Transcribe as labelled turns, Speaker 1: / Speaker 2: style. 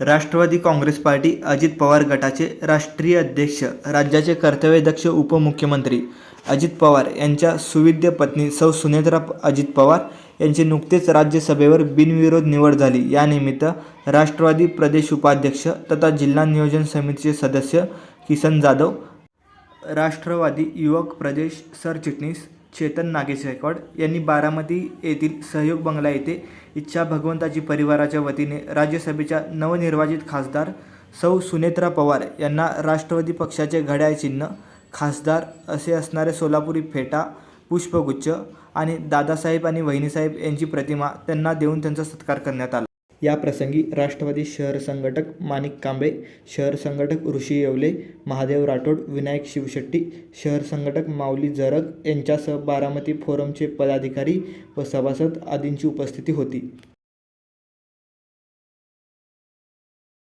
Speaker 1: Rashtrawadi Congress party Ajit Pawar गटाचे राष्ट्रीय अध्यक्ष राज्याचे कर्तव्यदक्ष उपमुख्यमंत्री अजित पवार यांच्या सुविद्य पत्नी सौ सुनेत्रा अजित पवार यांची नुकतेच राज्यसभेवर बिनविरोध निवड झाली. यानिमित्त राष्ट्रवादी प्रदेश उपाध्यक्ष तथा जिल्हा नियोजन समितीचे सदस्य किसन जाधव राष्ट्रवादी युवक प्रदेश सरचिटणीस चेतन नागेश गायकवाड यांनी बारामती येथील सहयोग बंगला येथे इच्छा भगवंताची परिवाराच्या वतीने राज्यसभेच्या नवनिर्वाचित खासदार सौ सुनेत्रा पवार यांना राष्ट्रवादी पक्षाचे घड्याळ चिन्ह खासदार असे असणारे सोलापुरी फेटा पुष्पगुच्छ आणि दादासाहेब आणि वहिनीसाहेब यांची प्रतिमा त्यांना देऊन त्यांचा सत्कार करण्यात आला. याप्रसंगी राष्ट्रवादी शहर संघटक माणिक कांबळे शहर संघटक ऋषी येवले महादेव राठोड विनायक शिवशेट्टी शहर संघटक माऊली जरग यांच्यासह बारामती फोरमचे पदाधिकारी व सभासद आदींची उपस्थिती होती.